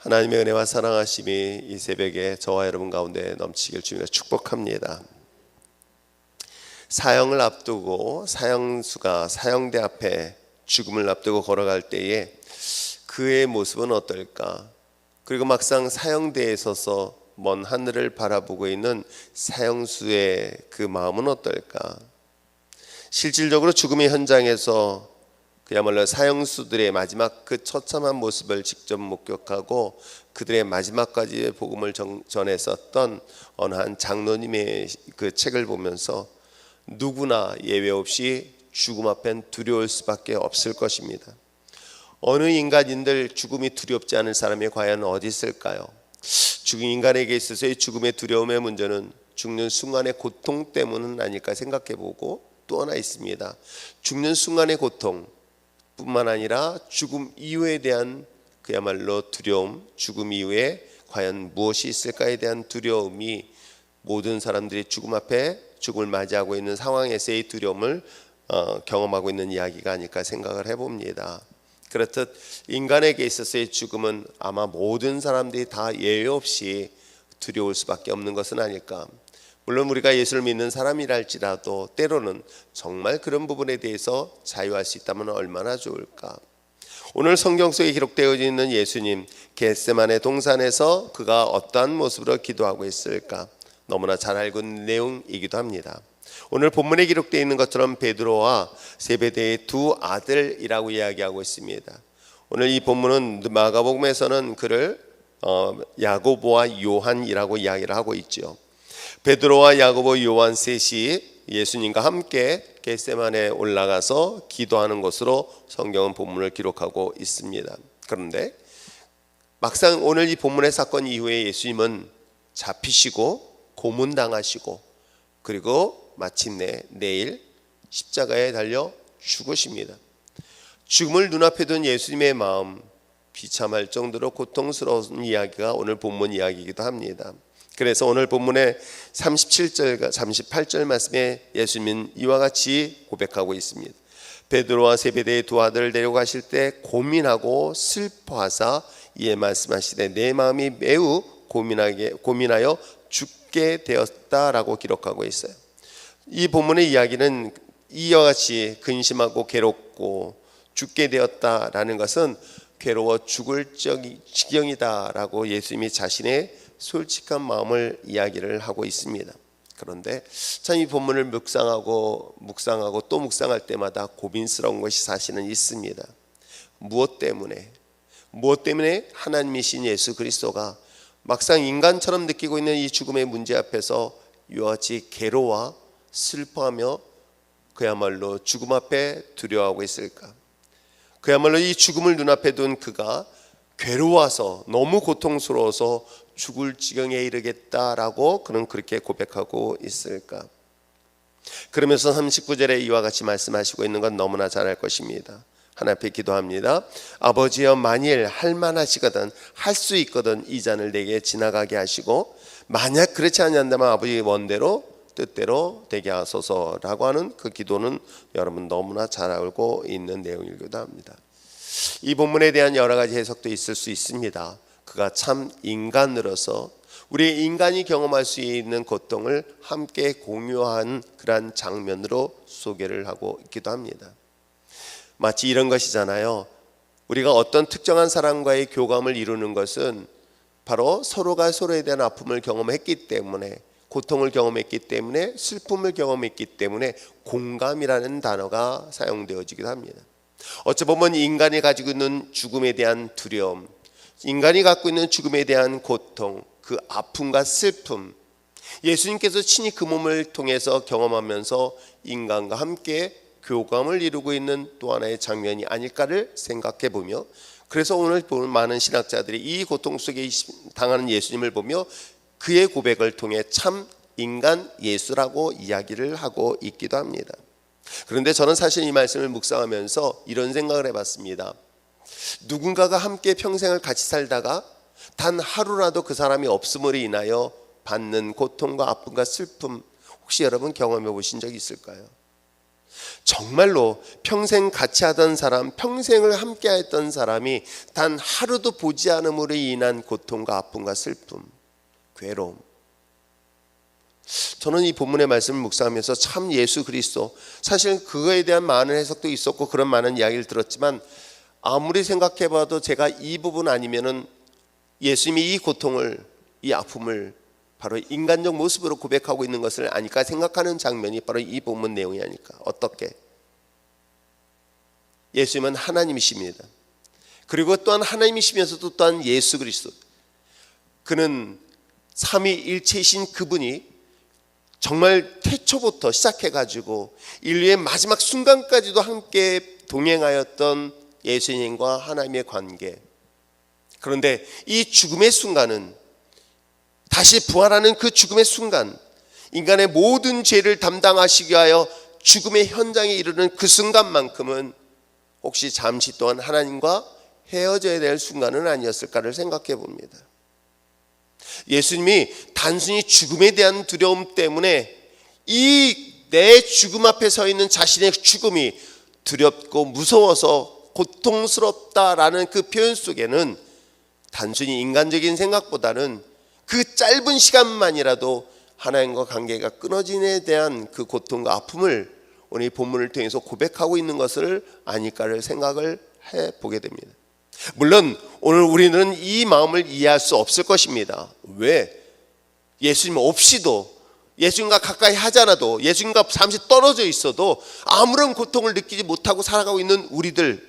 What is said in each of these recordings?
하나님의 은혜와 사랑하심이 이 새벽에 저와 여러분 가운데 넘치길 주님으로 축복합니다. 사형을 앞두고 사형수가 사형대 앞에 죽음을 앞두고 걸어갈 때에 그의 모습은 어떨까? 그리고 막상 사형대에 서서 먼 하늘을 바라보고 있는 사형수의 그 마음은 어떨까? 실질적으로 죽음의 현장에서 그야말로 사형수들의 마지막 그 처참한 모습을 직접 목격하고 그들의 마지막까지 복음을 정- 전했었던 어느 한 장로님의 그 책을 보면서 누구나 예외 없이 죽음 앞엔 두려울 수밖에 없을 것입니다. 어느 인간인들 죽음이 두렵지 않은 사람이 과연 어디 있을까요? 죽은 인간에게 있어서의 죽음의 두려움의 문제는 죽는 순간의 고통 때문은 아닐까 생각해 보고 또 하나 있습니다. 죽는 순간의 고통 뿐만 아니라 죽음 이후에 대한 그야말로 두려움, 죽음 이후에 과연 무엇이 있을까에 대한 두려움이 모든 사람들이 죽음 앞에 죽음을 맞이하고 있는 상황에서의 두려움을 어, 경험하고 있는 이야기가 아닐까 생각을 해봅니다. 그렇듯 인간에게 있어서의 죽음은 아마 모든 사람들이 다 예외 없이 두려울 수밖에 없는 것은 아닐까. 물론 우리가 예수를 믿는 사람이랄지라도 때로는 정말 그런 부분에 대해서 자유할 수 있다면 얼마나 좋을까. 오늘 성경 속에 기록되어 있는 예수님 겟세만의 동산에서 그가 어떠한 모습으로 기도하고 있을까 너무나 잘 알고 있는 내용이기도 합니다. 오늘 본문에 기록되어 있는 것처럼 베드로와 세베대의 두 아들이라고 이야기하고 있습니다. 오늘 이 본문은 마가복음에서는 그를 어, 야고보와 요한이라고 이야기를 하고 있죠. 베드로와 야고보 요한 셋이 예수님과 함께 겟세만에 올라가서 기도하는 것으로 성경은 본문을 기록하고 있습니다. 그런데 막상 오늘 이 본문의 사건 이후에 예수님은 잡히시고 고문당하시고 그리고 마침내 내일 십자가에 달려 죽으십니다. 죽음을 눈앞에 둔 예수님의 마음 비참할 정도로 고통스러운 이야기가 오늘 본문 이야기이기도 합니다. 그래서 오늘 본문의 37절과 38절 말씀에 예수님은 이와 같이 고백하고 있습니다. 베드로와 세베대의 두 아들을 데려가실 때 고민하고 슬퍼하사 이에 말씀하시되 내 마음이 매우 고민하게 고민하여 죽게 되었다라고 기록하고 있어요. 이 본문의 이야기는 이와 같이 근심하고 괴롭고 죽게 되었다라는 것은 괴로워 죽을 지경이다라고 예수님이 자신의 솔직한 마음을 이야기를 하고 있습니다. 그런데 참 이 본문을 묵상하고 묵상하고 또 묵상할 때마다 고민스러운 것이 사실은 있습니다. 무엇 때문에 무엇 때문에 하나님이신 예수 그리스도가 막상 인간처럼 느끼고 있는 이 죽음의 문제 앞에서 같이 괴로워 슬퍼하며 그야말로 죽음 앞에 두려워하고 있을까? 그야말로 이 죽음을 눈앞에 둔 그가 괴로워서 너무 고통스러워서 죽을 지경에 이르겠다라고 그는 그렇게 고백하고 있을까? 그러면서 39절에 이와 같이 말씀하시고 있는 건 너무나 잘알 것입니다. 하나 앞에 기도합니다. 아버지여 만일 할 만하시거든 할 수 있거든 이 잔을 내게 지나가게 하시고 만약 그렇지 않는다면 아버지 원대로 뜻대로 되게 하소서라고 하는 그 기도는 여러분 너무나 잘 알고 있는 내용이기도 합니다. 이 본문에 대한 여러 가지 해석도 있을 수 있습니다. 그가 참 인간으로서 우리 인간이 경험할 수 있는 고통을 함께 공유한 그러한 장면으로 소개를 하고 있기도 합니다. 마치 이런 것이잖아요. 우리가 어떤 특정한 사람과의 교감을 이루는 것은 바로 서로가 서로에 대한 아픔을 경험했기 때문에 고통을 경험했기 때문에 슬픔을 경험했기 때문에 공감이라는 단어가 사용되어지기도 합니다. 어찌 보면 인간이 가지고 있는 죽음에 대한 두려움, 인간이 갖고 있는 죽음에 대한 고통, 그 아픔과 슬픔, 예수님께서 친히 그 몸을 통해서 경험하면서 인간과 함께 교감을 이루고 있는 또 하나의 장면이 아닐까를 생각해 보며 그래서 오늘 보는 많은 신학자들이 이 고통 속에 당하는 예수님을 보며 그의 고백을 통해 참 인간 예수라고 이야기를 하고 있기도 합니다. 그런데 저는 사실 이 말씀을 묵상하면서 이런 생각을 해봤습니다. 누군가가 함께 평생을 같이 살다가 단 하루라도 그 사람이 없음으로 인하여 받는 고통과 아픔과 슬픔 혹시 여러분 경험해 보신 적 있을까요? 정말로 평생 같이 하던 사람, 평생을 함께 했던 사람이 단 하루도 보지 않음으로 인한 고통과 아픔과 슬픔, 괴로움. 저는 이 본문의 말씀을 묵상하면서 참 예수 그리스도 사실 그거에 대한 많은 해석도 있었고 그런 많은 이야기를 들었지만 아무리 생각해봐도 제가 이 부분 아니면은 예수님이 이 고통을 이 아픔을 바로 인간적 모습으로 고백하고 있는 것을 아니까 생각하는 장면이 바로 이 본문 내용이 아닐까. 어떻게? 예수님은 하나님이십니다. 그리고 또한 하나님이시면서도 또한 예수 그리스도. 그는 삼위일체이신 그분이 정말 태초부터 시작해가지고 인류의 마지막 순간까지도 함께 동행하였던 예수님과 하나님의 관계. 그런데 이 죽음의 순간은 다시 부활하는 그 죽음의 순간, 인간의 모든 죄를 담당하시기 위하여 죽음의 현장에 이르는 그 순간만큼은 혹시 잠시 동안 하나님과 헤어져야 될 순간은 아니었을까를 생각해 봅니다. 예수님이 단순히 죽음에 대한 두려움 때문에 이 내 죽음 앞에 서 있는 자신의 죽음이 두렵고 무서워서 고통스럽다라는 그 표현 속에는 단순히 인간적인 생각보다는 그 짧은 시간만이라도 하나님과 관계가 끊어진에 대한 그 고통과 아픔을 오늘 이 본문을 통해서 고백하고 있는 것을 아닐까를 생각을 해 보게 됩니다. 물론 오늘 우리는 이 마음을 이해할 수 없을 것입니다. 왜? 예수님 없이도 예수님과 가까이 하지 않아도 예수님과 잠시 떨어져 있어도 아무런 고통을 느끼지 못하고 살아가고 있는 우리들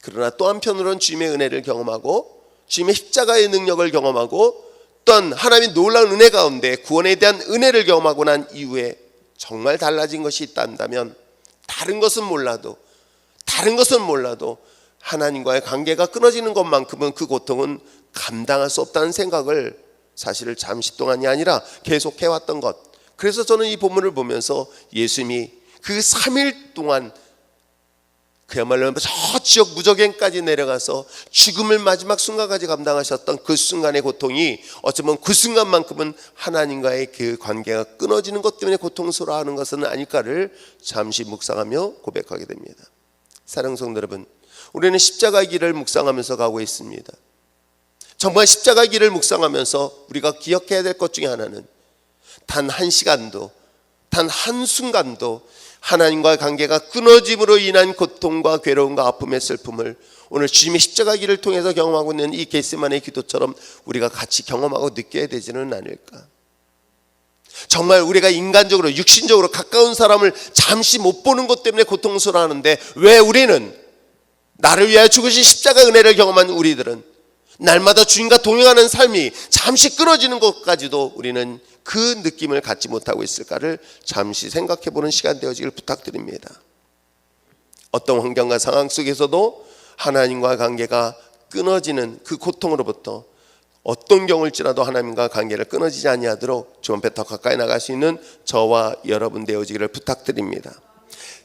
그러나 또 한편으로는 주님의 은혜를 경험하고 주님의 십자가의 능력을 경험하고 또한 하나님의 놀라운 은혜 가운데 구원에 대한 은혜를 경험하고 난 이후에 정말 달라진 것이 있다면 다른 것은 몰라도 다른 것은 몰라도 하나님과의 관계가 끊어지는 것만큼은 그 고통은 감당할 수 없다는 생각을 사실을 잠시 동안이 아니라 계속 해왔던 것. 그래서 저는 이 본문을 보면서 예수님이 그 3일 동안 그야말로 저 지역 무적행까지 내려가서 죽음을 마지막 순간까지 감당하셨던 그 순간의 고통이 어쩌면 그 순간만큼은 하나님과의 그 관계가 끊어지는 것 때문에 고통스러워하는 것은 아닐까를 잠시 묵상하며 고백하게 됩니다. 사랑 성도 여러분, 우리는 십자가의 길을 묵상하면서 가고 있습니다. 정말 십자가의 길을 묵상하면서 우리가 기억해야 될 것 중에 하나는 단 한 시간도, 단 한 순간도 하나님과의 관계가 끊어짐으로 인한 고통과 괴로움과 아픔의 슬픔을 오늘 주님의 십자가 길을 통해서 경험하고 있는 이 겟세만의 기도처럼 우리가 같이 경험하고 느껴야 되지는 않을까? 정말 우리가 인간적으로 육신적으로 가까운 사람을 잠시 못 보는 것 때문에 고통스러워하는데 왜 우리는 나를 위하여 죽으신 십자가 은혜를 경험한 우리들은 날마다 주님과 동행하는 삶이 잠시 끊어지는 것까지도 우리는 그 느낌을 갖지 못하고 있을까를 잠시 생각해 보는 시간 되어지길 부탁드립니다. 어떤 환경과 상황 속에서도 하나님과 관계가 끊어지는 그 고통으로부터 어떤 경우일지라도 하나님과 관계를 끊어지지 아니하도록 주 앞에 더 가까이 나갈 수 있는 저와 여러분 되어지기를 부탁드립니다.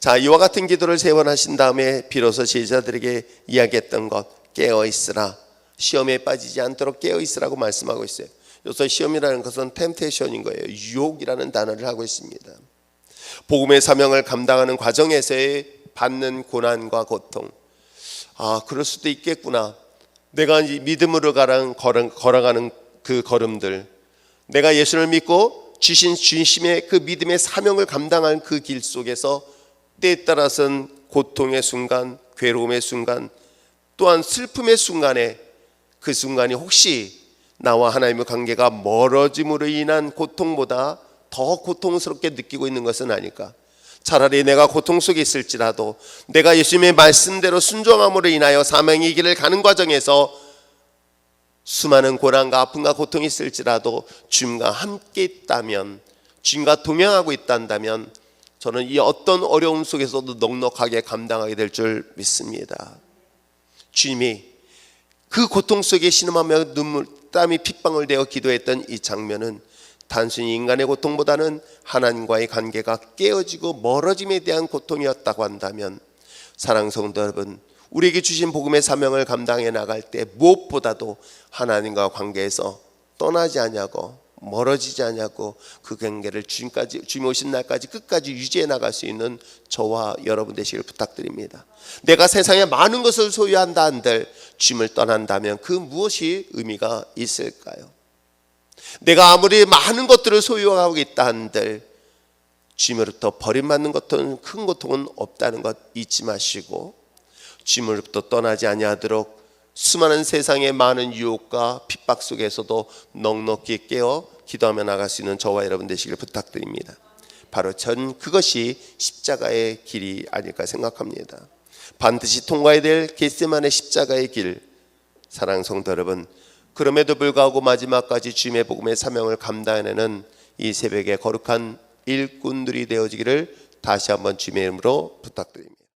자, 이와 같은 기도를 세 번 하신 다음에 비로소 제자들에게 이야기했던 것 깨어 있으라. 시험에 빠지지 않도록 깨어 있으라고 말씀하고 있어요. 여기서 시험이라는 것은 템테이션인 거예요. 유혹이라는 단어를 하고 있습니다. 복음의 사명을 감당하는 과정에서의 받는 고난과 고통. 아, 그럴 수도 있겠구나. 내가 이제 믿음으로 걸어가는 그 걸음들. 내가 예수를 믿고 주신 주심의 그 믿음의 사명을 감당한 그 길 속에서 때에 따라서는 고통의 순간, 괴로움의 순간, 또한 슬픔의 순간에 그 순간이 혹시 나와 하나님의 관계가 멀어짐으로 인한 고통보다 더 고통스럽게 느끼고 있는 것은 아닐까? 차라리 내가 고통 속에 있을지라도 내가 예수님의 말씀대로 순종함으로 인하여 사명의 길을 가는 과정에서 수많은 고난과 아픔과 고통이 있을지라도 주님과 함께 있다면 주님과 동행하고 있단다면 저는 이 어떤 어려움 속에서도 넉넉하게 감당하게 될 줄 믿습니다. 주님이 그 고통 속에 신음하며 눈물 땀이 핏방울 되어 기도했던 이 장면은 단순히 인간의 고통보다는 하나님과의 관계가 깨어지고 멀어짐에 대한 고통이었다고 한다면 사랑 성도 여러분 우리에게 주신 복음의 사명을 감당해 나갈 때 무엇보다도 하나님과 관계에서 떠나지 아니하고 멀어지지 않냐고 그 경계를 주님까지 주님 오신 날까지 끝까지 유지해 나갈 수 있는 저와 여러분 되시길 부탁드립니다. 내가 세상에 많은 것을 소유한다 한들 주님을 떠난다면 그 무엇이 의미가 있을까요? 내가 아무리 많은 것들을 소유하고 있다 한들 주님으로부터 버림받는 것은 큰 고통은 없다는 것 잊지 마시고 주님으로부터 떠나지 아니하도록 수많은 세상의 많은 유혹과 핍박 속에서도 넉넉히 깨어 기도하며 나갈 수 있는 저와 여러분 되시길 부탁드립니다. 바로 전 그것이 십자가의 길이 아닐까 생각합니다. 반드시 통과해야 될 겟세만의 십자가의 길 사랑 성도 여러분 그럼에도 불구하고 마지막까지 주님의 복음의 사명을 감당해내는 이 새벽에 거룩한 일꾼들이 되어지기를 다시 한번 주님의 이름으로 부탁드립니다.